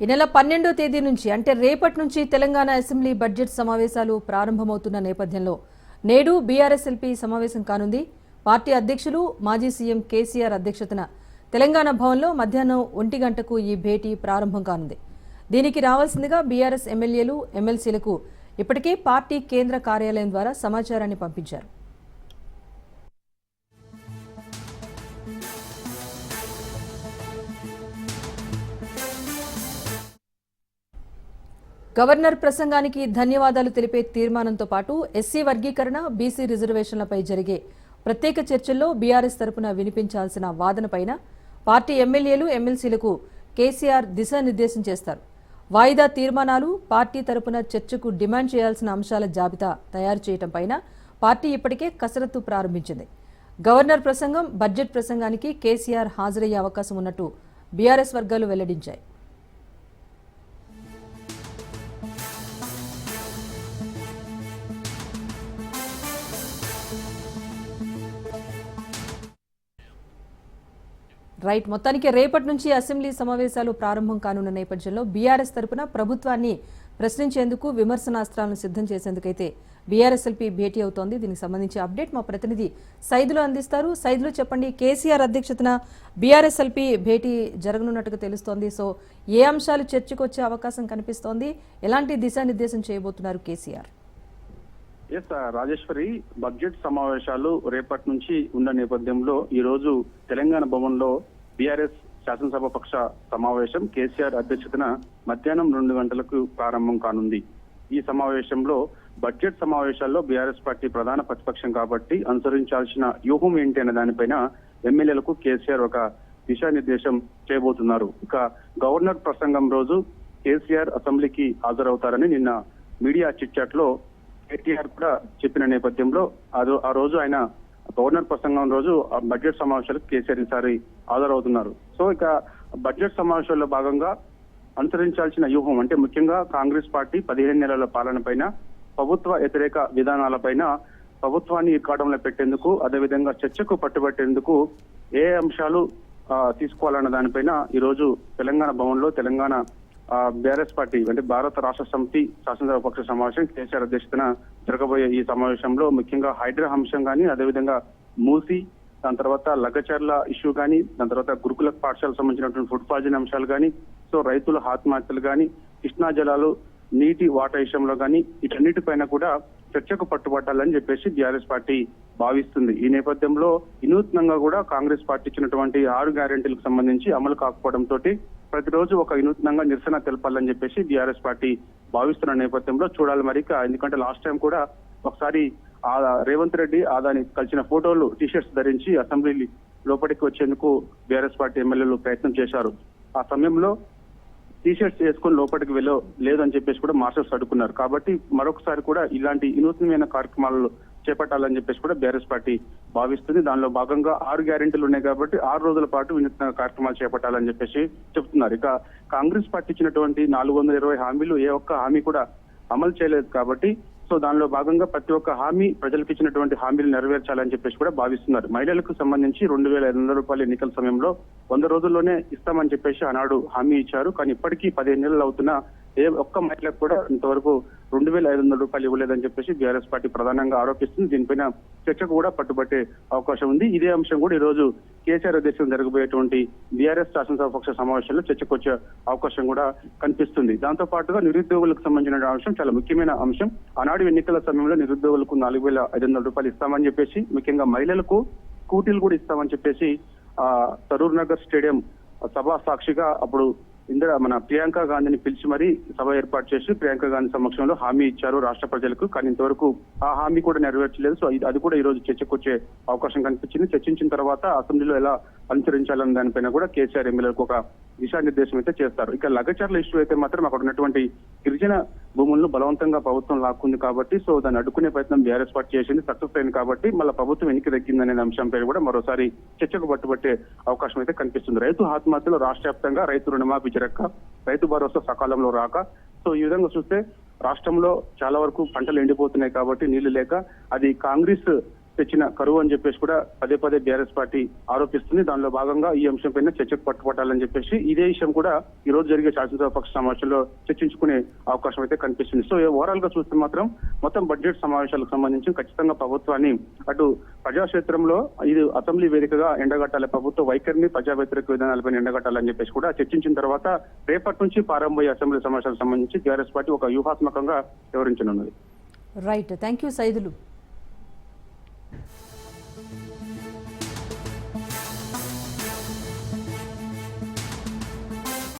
ఈ నెల పన్నెండో తేదీ నుంచి అంటే రేపటి నుంచి తెలంగాణ అసెంబ్లీ బడ్జెట్ సమావేశాలు ప్రారంభమవుతున్న నేపథ్యంలో నేడు బీఆర్ఎస్ఎల్పీ సమావేశం కానుంది. పార్టీ అధ్యక్షులు మాజీ సీఎం కేసీఆర్ అధ్యక్షతన తెలంగాణ భవన్లో మధ్యాహ్నం ఒంటి గంటకు ఈ భేటీ ప్రారంభం కానుంది. దీనికి రావాల్సిందిగా బీఆర్ఎస్ ఎమ్మెల్యేలు ఎమ్మెల్సీలకు ఇప్పటికే పార్టీ కేంద్ర కార్యాలయం ద్వారా సమాచారాన్ని పంపించారు. గవర్నర్ ప్రసంగానికి ధన్యవాదాలు తెలిపే తీర్మానంతో పాటు ఎస్సీ వర్గీకరణ బీసీ రిజర్వేషన్లపై జరిగే ప్రత్యేక చర్చల్లో బీఆర్ఎస్ తరపున వినిపించాల్సిన వాదనపైన పార్టీ ఎమ్మెల్యేలు ఎమ్మెల్సీలకు కేసీఆర్ దిశానిర్దేశం చేస్తారు. వాయిదా తీర్మానాలు పార్టీ తరపున చర్చకు డిమాండ్ చేయాల్సిన అంశాల జాబితా తయారు చేయటం పైన పార్టీ ఇప్పటికే కసరత్తు ప్రారంభించింది. గవర్నర్ ప్రసంగం బడ్జెట్ ప్రసంగానికి కేసీఆర్ హాజరయ్యే అవకాశం ఉన్నట్టు బీఆర్ఎస్ వర్గాలు వెల్లడించాయి. రైట్ మొత్తానికి రేపటి నుంచి అసెంబ్లీ సమావేశాలు ప్రారంభం కానున్న నేపథ్యంలో బీఆర్ఎస్ తరపున ప్రభుత్వాన్ని ప్రశ్నించేందుకు విమర్శనాస్త్రాలను సిద్ధం చేసేందుకైతే బీఆర్ఎస్ఎల్పీ భేటీ అవుతోంది. దీనికి సంబంధించి అప్డేట్ మా ప్రతినిధి సైదులు అందిస్తారు. సైదులు చెప్పండి కేసీఆర్ అధ్యక్షతన బీఆర్ఎస్ఎల్పీ భేటీ జరగనున్నట్టుగా తెలుస్తోంది. సో ఏ అంశాలు చర్చకు వచ్చే అవకాశం కనిపిస్తోంది? ఎలాంటి దిశానిర్దేశం చేయబోతున్నారు కేసీఆర్? ఎస్ రాజేశ్వరి బడ్జెట్ సమావేశాలు రేపటి నుంచి ఉన్న నేపథ్యంలో ఈ రోజు తెలంగాణ భవన్లో బీఆర్ఎస్ శాసనసభ పక్ష సమావేశం కేసీఆర్ అధ్యక్షతన మధ్యాహ్నం రెండు గంటలకు ప్రారంభం కానుంది. ఈ సమావేశంలో బడ్జెట్ సమావేశాల్లో బీఆర్ఎస్ పార్టీ ప్రధాన ప్రతిపక్షం కాబట్టి అనుసరించాల్సిన వ్యూహం ఏంటి అనే దానిపైన ఎమ్మెల్యేలకు కేసీఆర్ ఒక దిశానిర్దేశం చేయబోతున్నారు. ఇక గవర్నర్ ప్రసంగం రోజు కేసీఆర్ అసెంబ్లీకి హాజరవుతారని నిన్న మీడియా చిట్చాట్లో కేటీఆర్ కూడా చెప్పిన నేపథ్యంలో ఆ ఆ రోజు ఆయన గవర్నర్ ప్రసంగం రోజు ఆ బడ్జెట్ సమావేశాలకు కేసీఆర్ ఈసారి హాజరవుతున్నారు. సో ఇక బడ్జెట్ సమావేశాల్లో భాగంగా అనుసరించాల్సిన వ్యూహం అంటే ముఖ్యంగా కాంగ్రెస్ పార్టీ పదిహేను నెలల పాలన పైన ప్రభుత్వ వ్యతిరేక విధానాలపైన ప్రభుత్వాన్ని ఇక్కడంలో పెట్టేందుకు అదేవిధంగా చర్చకు పట్టుబట్టేందుకు ఏ అంశాలు తీసుకోవాలన్న దానిపైన ఈ రోజు తెలంగాణ భవన్లో తెలంగాణ బీఆర్ఎస్ పార్టీ అంటే భారత రాష్ట్ర సమితి శాసనసభ పక్ష సమావేశం కేసీఆర్ అధ్యక్షతన జరగబోయే ఈ సమావేశంలో ముఖ్యంగా హైడ్రా అంశం కానీ అదేవిధంగా మూసి దాని తర్వాత లగచర్ల ఇష్యూ కానీ దాని తర్వాత గురుకుల పాఠశాలకు సంబంధించినటువంటి ఫుడ్ పాయిజన్ అంశాలు కానీ సో రైతుల ఆత్మహత్యలు కానీ కృష్ణా జలాలు నీటి వాటా విషయంలో కానీ వీటన్నిటిపైన కూడా చర్చకు పట్టుబట్టాలని చెప్పేసి బీఆర్ఎస్ పార్టీ భావిస్తుంది. ఈ నేపథ్యంలో వినూత్నంగా కూడా కాంగ్రెస్ పార్టీ ఇచ్చినటువంటి ఆరు గ్యారెంటీలకు సంబంధించి అమలు కాకపోవడంతో ప్రతిరోజు ఒక వినూత్నంగా నిరసన తెలపాలని చెప్పేసి బీఆర్ఎస్ పార్టీ భావిస్తున్న నేపథ్యంలో చూడాలి మరి. ఎందుకంటే లాస్ట్ టైం కూడా ఒకసారి ఆ రేవంత్ రెడ్డి ఆదాని కలిసిన ఫోటోలు టీషర్ట్స్ ధరించి అసెంబ్లీ లోపలికి వచ్చేందుకు బీఆర్ఎస్ పార్టీ ఎమ్మెల్యేలు ప్రయత్నం చేశారు. ఆ సమయంలో టీషర్ట్స్ వేసుకొని లోపలికి వెళ్ళ లేదని చెప్పేసి కూడా మాస్టర్స్ అడుగున్నారు కాబట్టి మరొకసారి కూడా ఇలాంటి వినూత్నమైన కార్యక్రమాలలో చేపట్టాలని చెప్పేసి కూడా బీఆర్ఎస్ పార్టీ భావిస్తుంది. దానిలో భాగంగా ఆరు గ్యారెంటీలు ఉన్నాయి కాబట్టి ఆరు రోజుల పాటు వినూత్న కార్యక్రమాలు చేపట్టాలని చెప్పేసి చెప్తున్నారు. ఇక కాంగ్రెస్ పార్టీ ఇచ్చినటువంటి నాలుగు వందల ఇరవై హామీలు ఏ ఒక్క హామీ కూడా అమలు చేయలేదు కాబట్టి సో దానిలో భాగంగా ప్రతి ఒక్క హామీ ప్రజలకు ఇచ్చినటువంటి హామీలు నెరవేర్చాలని చెప్పేసి కూడా భావిస్తున్నారు. మహిళలకు సంబంధించి రెండు వేల ఐదు వందల రూపాయల ఎన్నికల సమయంలో వంద రోజుల్లోనే ఇస్తామని చెప్పేసి ఆనాడు హామీ ఇచ్చారు. కానీ ఇప్పటికీ పదిహేను నెలలు అవుతున్నా ఏ ఒక్క మహిళకు కూడా ఇంతవరకు రెండు వేల ఐదు వందల రూపాయలు ఇవ్వలేదని చెప్పేసి బీఆర్ఎస్ పార్టీ ప్రధానంగా ఆరోపిస్తుంది. దీనిపైన చర్చకు కూడా పట్టుబట్టే అవకాశం ఉంది. ఇదే అంశం కూడా ఈ రోజు కేసీఆర్ అధ్యక్షం జరగబోయేటువంటి బీఆర్ఎస్ శాసనసభ పక్ష సమావేశంలో చర్చకు వచ్చే అవకాశం కూడా కనిపిస్తుంది. దాంతో పాటుగా నిరుద్యోగులకు సంబంధించిన అంశం చాలా ముఖ్యమైన అంశం. ఆనాడు ఎన్నికల సమయంలో నిరుద్యోగులకు నాలుగు వేల ఐదు వందల రూపాయలు ఇస్తామని చెప్పేసి ముఖ్యంగా మహిళలకు స్కూటీలు కూడా ఇస్తామని చెప్పేసి ఆ తరూర్ నగర్ స్టేడియం సభా సాక్షిగా అప్పుడు ఇందిరా మన ప్రియాంక గాంధీని పిలిచి మరీ సభ ఏర్పాటు చేసి ప్రియాంక గాంధీ సమక్షంలో హామీ ఇచ్చారు రాష్ట్ర ప్రజలకు. కానీ ఇంతవరకు ఆ హామీ కూడా నెరవేర్చలేదు. సో ఇది- అది కూడా ఈ రోజు చర్చకు వచ్చే అవకాశం కనిపించింది. చర్చించిన తర్వాత అసెంబ్లీలో ఎలా అనుసరించాలన్న దానిపైన కూడా కేసీఆర్ ఎమ్మెల్యేలకు ఒక దిశానిర్దేశం అయితే చేస్తారు. ఇక లగచర్ల ఇష్యూ అయితే మాత్రం అక్కడ ఉన్నటువంటి గిరిజన భూములను బలవంతంగా ప్రభుత్వం లాక్కుంది కాబట్టి సో దాన్ని అడ్డుకునే ప్రయత్నం బీఆర్ఎస్ పార్టీ చేసింది. సక్సెస్ అయింది కాబట్టి మళ్ళీ ప్రభుత్వం వెనక్కి అంశం అంశంపై కూడా మరోసారి చర్చకు పట్టుబట్టే అవకాశం అయితే కనిపిస్తుంది. రైతు ఆత్మహత్యలు రాష్ట్ర వ్యాప్తంగా రైతు రుణమాఫీ జరగక రైతు భరోసా సకాలంలో రాక. సో ఈ విధంగా చూస్తే రాష్ట్రంలో చాలా వరకు పంటలు ఎండిపోతున్నాయి కాబట్టి నీళ్ళు లేక అది కాంగ్రెస్ తెచ్చిన కరువు అని చెప్పేసి కూడా పదే పదే బీఆర్ఎస్ పార్టీ ఆరోపిస్తుంది. దానిలో భాగంగా ఈ అంశం పైన చర్చకు పట్టుపట్టాలని చెప్పేసి ఇదే విషయం కూడా ఈ రోజు జరిగే శాసనసభ పక్ష సమావేశంలో చర్చించుకునే అవకాశం అయితే కనిపిస్తుంది. సో ఓవరాల్గా చూస్తే మాత్రం మొత్తం బడ్జెట్ సమావేశాలకు సంబంధించి ఖచ్చితంగా ప్రభుత్వాన్ని అటు ప్రజాక్షేత్రంలో ఇది అసెంబ్లీ వేదికగా ఎండగట్టాలి ప్రభుత్వ వైఖరిని ప్రజా వ్యతిరేక విధానాలపై ఎండగట్టాలని చెప్పేసి కూడా చర్చించిన తర్వాత రేపటి నుంచి ప్రారంభమయ్యే అసెంబ్లీ సమావేశాలకు సంబంధించి టీఆర్ఎస్ పార్టీ ఒక వ్యూహాత్మకంగా వివరించనున్నది. Right thank you Saidulu